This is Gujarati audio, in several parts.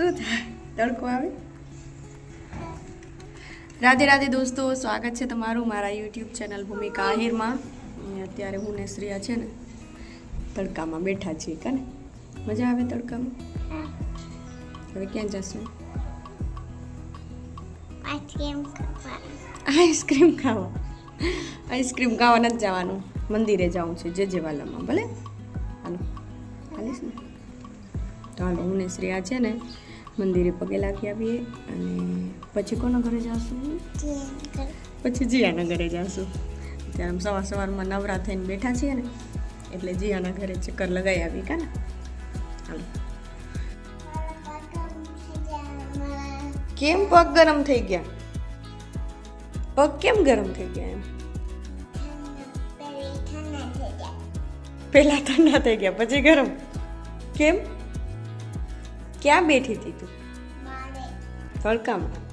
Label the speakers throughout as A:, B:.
A: શું થાય? તડકો આવે? રાધે રાધે દોસ્તો સ્વાગત છે તમારું મારા યુટ્યુબ ચેનલ ભૂમિકા આહિરમાં. અત્યારે હું ને શ્રેયા છે ને તડકામાં બેઠા છીએ કાને મજા આવે તડકામાં? હવે ક્યાં જશું?
B: આઈસ્ક્રીમ ખાવા.
A: આઈસ્ક્રીમ ખાવા. નથી જવાનું. મંદિરે જવું છે જે જેવાલામાં ભલે? હાલો. હાલીશ ને? તો હાલો હું ને શ્રેયા છે ને મંદિરે પગે લાગી આવીએ અને પછી કોના ઘરે જશું? પછી જીયાના ઘરે જશું. ત્યારે આમ સવાર સવારમાં નવરા થઈને બેઠા છીએ ને, એટલે જીયાના ઘરે ચક્કર લગાવી આવી કાને હાલો. કેમ પગ ગરમ થઈ ગયા? પગ કેમ ગરમ થઈ ગયા એમ? પહેલા ઠંડા થઈ ગયા, પછી ગરમ. કેમ? ક્યાં બેઠી હતી તું? તડકામાં.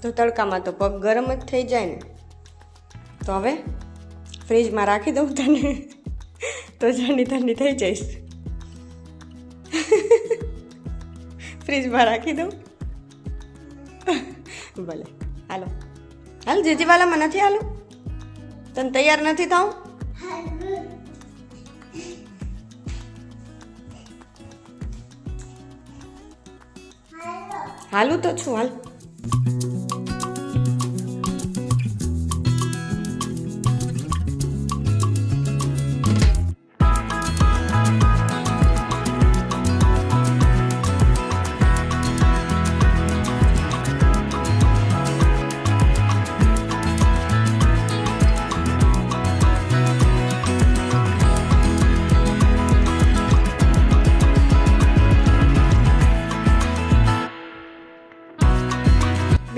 A: તો તડકામાં તો પગ ગરમ જ થઈ જાય ને. તો હવે ફ્રીજમાં રાખી દઉં તને. તો ઠંડી ઠંડી થઈ જઈશ. ફ્રીજમાં રાખી દઉં. ભલે. હાલો. હાલ, જેજીવાલામાં નથી હાલો? તને તૈયાર નથી થાવ? હાલું તો છું હાલ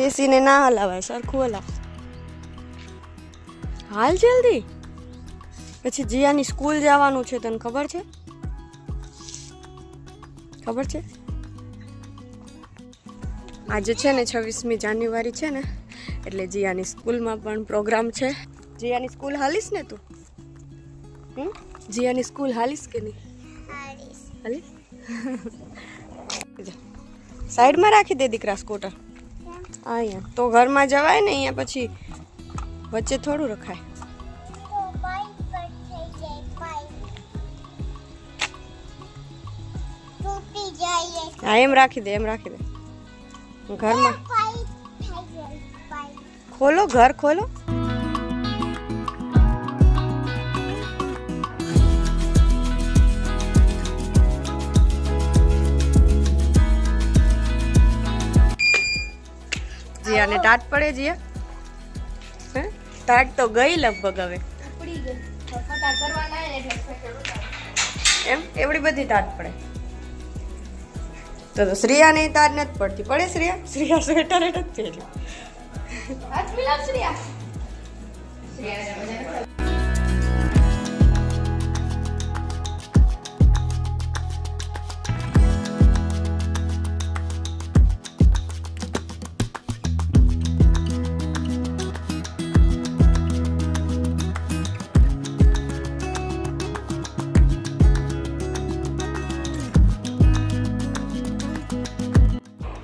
A: બેસીને ના હલાવાય સરખું હલાવ. હાલ જલ્દી? પછી જીયાની સ્કૂલ જવાનું છે તને ખબર છે? ખબર છે? આજે છે ને છવ્વીસમી જાન્યુઆરી છે ને એટલે જીયાની સ્કૂલમાં પણ પ્રોગ્રામ છે. જીયાની સ્કૂલ હાલીશ ને તું? હમ? જીયાની સ્કૂલ હાલીશ કે નહીં? હાલી? સાઈડમાં રાખી દે દીકરા સ્કૂટર. અહીંયા તો ઘરમાં જવાય ને અહીંયા પછી વચ્ચે થોડું રખાય. હા એમ રાખી દે એમ રાખી દે. ઘરમાં. ખોલો ઘર ખોલો. જીયાને ટાટ પડે જઈએ ટાટ તો ગઈ લગભગ હવે. એમ? એવડી બધી ટાટ પડે. તો શ્રેયા ને તાર નથી પડતી. પડે શ્રેયા? શ્રેયા સ્વેટર જ પહેર્યું.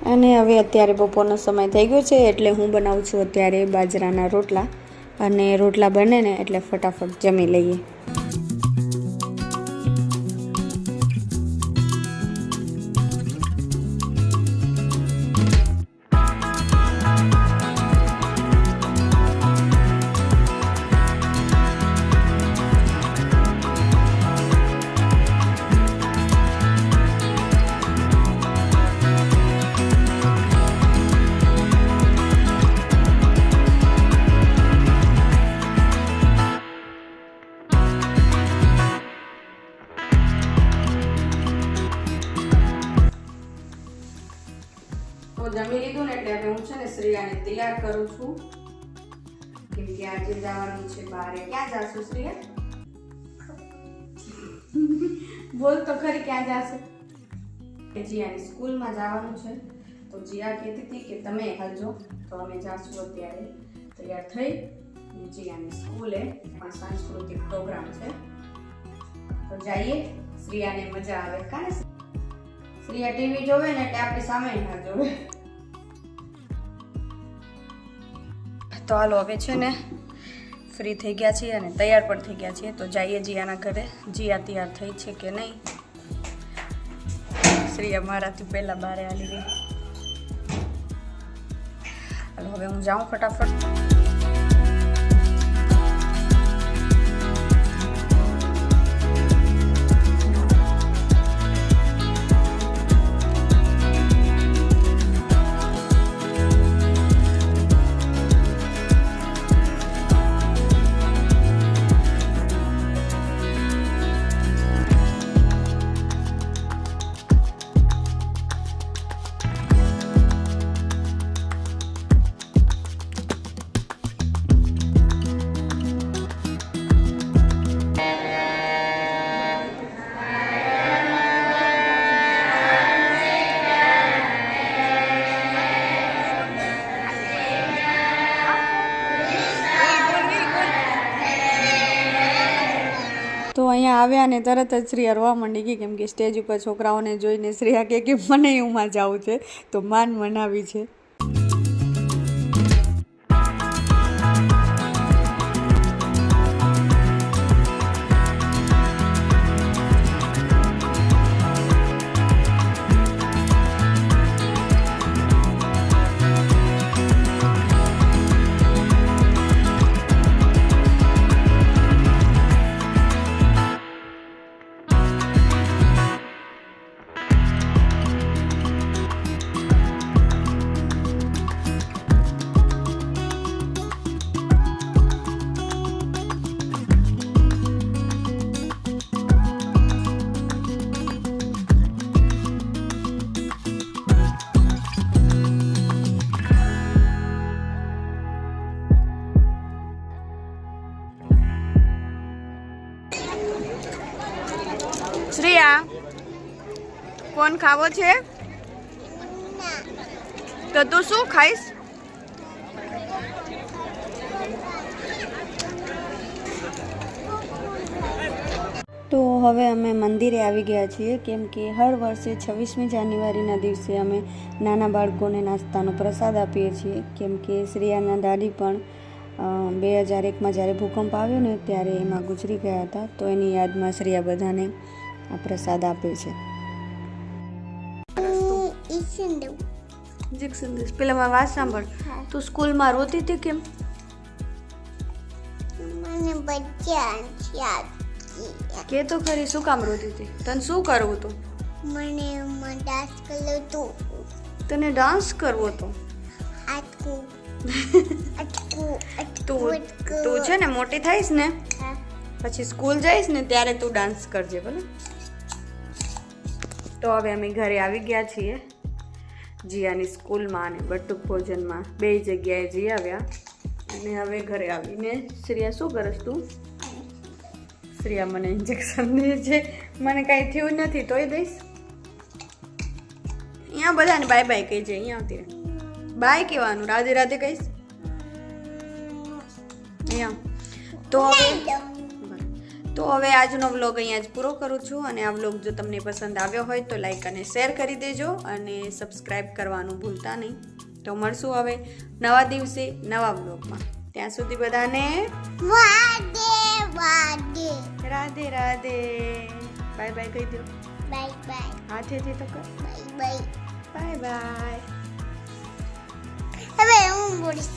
A: અને હવે અત્યારે બપોરનો સમય થઈ ગયો છે એટલે હું બનાવું છું અત્યારે બાજરાના રોટલા. અને રોટલા બને ને એટલે ફટાફટ જમી લઈએ. ને શ્રેયાને તૈયાર કરું છું. કેમ કે આજે જવાનું છે બારે. ક્યાં જાશું, શ્રેયા? બોલ તો ખરી, ક્યાં જાશે? જીયાની સ્કૂલમાં જવાનું છે. તો જીયા કહેતી હતી કે તમે હાલજો તો અમે જાશું અત્યારે. તૈયાર થઈ. જીયાની સ્કૂલે પણ સાંસ્કૃતિક પ્રોગ્રામ છે. તો જઈએ. શ્રેયાને મજા આવે. કાને શ્રીયા ટીવી જોવે ને એટલે આપણી સામે ના જોવે. તો હાલો હવે છે ને ફ્રી થઈ ગયા છીએ અને તૈયાર પણ થઈ ગયા છીએ. તો જઈએ જીયાના ઘરે. જીયા તૈયાર થઈ છે કે નહીં? શ્રીયા મારાથી પહેલાં બારે હાલી ગઈ હાલો, હવે હું જાઉં ફટાફટ. આવ્યા અને તરત જ શ્રેયા રોવા માંડી ગઈ કેમ કે સ્ટેજ ઉપર છોકરાઓને જોઈને શ્રેયા કે મને એમાં જવું છે, તો માન મનાવી છે. શ્રેયા, કોણ ખાવો છે? તો તું શું ખાઈશ? તો હવે અમે મંદિરે આવી ગયા છીએ, કેમ કે હર વર્ષે છવ્વીસમી જાન્યુઆરીના દિવસે અમે નાના બાળકોને નાસ્તાનો પ્રસાદ આપીએ છીએ. કેમ કે શ્રેયાના દાદી પણ બે હજાર એકમાં જ્યારે ભૂકંપ આવ્યો ને ત્યારે એમાં ગુજરી ગયા હતા, તો એની યાદમાં શ્રેયા બધાને આ પ્રસાદ આપે છે. પેલા મારી વાત સાંભળ. તું સ્કૂલમાં રોતી હતી કેમ?
B: મને બધા યાદ
A: કે તો ખરી શું કામ રોતી હતી? તને શું કરવું હતું?
B: મને ડાન્સ કરવો તો
A: તને ડાન્સ કરવો
B: તો
A: તું તું છે ને મોટી થઈશ ને? પછી સ્કૂલ જઈશ ને ત્યારે તું ડાન્સ કરજે ભલે. તો હવે અમે ઘરે આવી ગયા છીએ જીયાની સ્કૂલમાં અને બટુક ભોજનમાં. બે જગ્યાએ જઈ આવ્યા અને હવે ઘરે આવીને શ્રેયા શું કરશ તું? શ્રેયા મને ઇન્જેક્શન દે છે. મને કાંઈ થયું નથી, તોય દઈશ. અહીંયા બધાને બાય બાય કહી છે અહીંયા આવતી બાય કહેવાનું, રાધે રાધે કહીશ. અહીંયા. તો હવે તો હવે આજનો વ્લોગ અહીંયા જ પૂરો કરું છું અને આ વ્લોગ જો તમને પસંદ આવ્યો હોય તો લાઈક અને શેર કરી દેજો અને સબસ્ક્રાઈબ કરવાનું ભૂલતા નહીં. તો મળશું હવે નવા દિવસે નવા વ્લોગમાં. ત્યાં સુધી બધાને રાધે રાધે. બાય બાય કહી દો.
B: બાય બાય
A: હાથેથી તો કર
B: બાય બાય
A: બાય બાય
B: હવે હું બોલીશ.